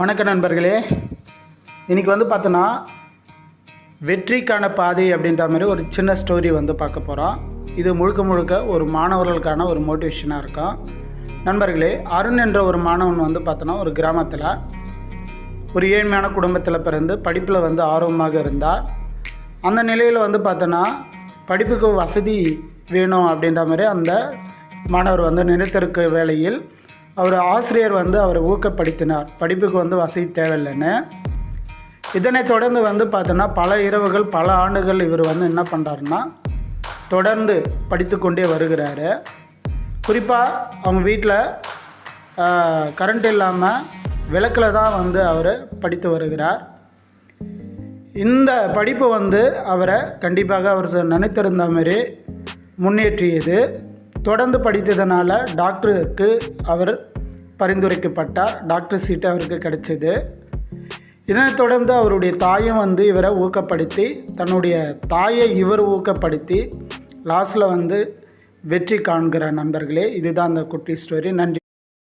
வணக்கம் நண்பர்களே. இன்றைக்கி வந்து பார்த்தோன்னா வெற்றிக்கான பாதை அப்படின்ற மாதிரி ஒரு சின்ன ஸ்டோரி வந்து பார்க்க போகிறோம் இது முழுக்க முழுக்க ஒரு மாணவர்களுக்கான ஒரு மோட்டிவேஷனாக இருக்கும். நண்பர்களே அருண் என்ற ஒரு மாணவன் வந்து பார்த்தோன்னா ஒரு கிராமத்தில் ஒரு ஏழ்மையான குடும்பத்தில் பிறந்து படிப்பில் வந்து ஆர்வமாக இருந்தார். அந்த நிலையில் வந்து பார்த்தோன்னா படிப்புக்கு வசதி வேணும் அப்படின்ற மாதிரி அந்த மாணவர் வந்து நினைத்திருக்க வேளையில் அவர் ஆசிரியர் வந்து அவரை ஊக்கப்படுத்தினார். படிப்புக்கு வந்து வசதி தேவையில்லைன்னு. இதனைத் தொடர்ந்து வந்து பார்த்தோன்னா பல இரவுகள் பல ஆண்டுகள் இவர் வந்து என்ன பண்ணுறாருன்னா தொடர்ந்து படித்து கொண்டே வருகிறாரு. குறிப்பாக அவங்க வீட்டில் கரண்ட் இல்லாமல் விளக்கில் தான் வந்து அவர் படித்து வருகிறார். இந்த படிப்பு வந்து அவரை கண்டிப்பாக அவர் நினைத்திருந்த மாதிரி முன்னேற்றியது. தொடர்ந்து படித்ததுனால டாக்டருக்கு அவர் பரிந்துரைக்கப்பட்டார் டாக்டர் சீட்டு அவருக்கு கிடைச்சது. இதனைத் தொடர்ந்து அவருடைய தாயும் வந்து இவரை ஊக்கப்படுத்தி தன்னுடைய தாயை இவர் ஊக்கப்படுத்தி லாஸ்ட்டில் வந்து வெற்றி காண்கிற நண்பர்களே இதுதான் அந்த குட்டி ஸ்டோரி. நன்றி.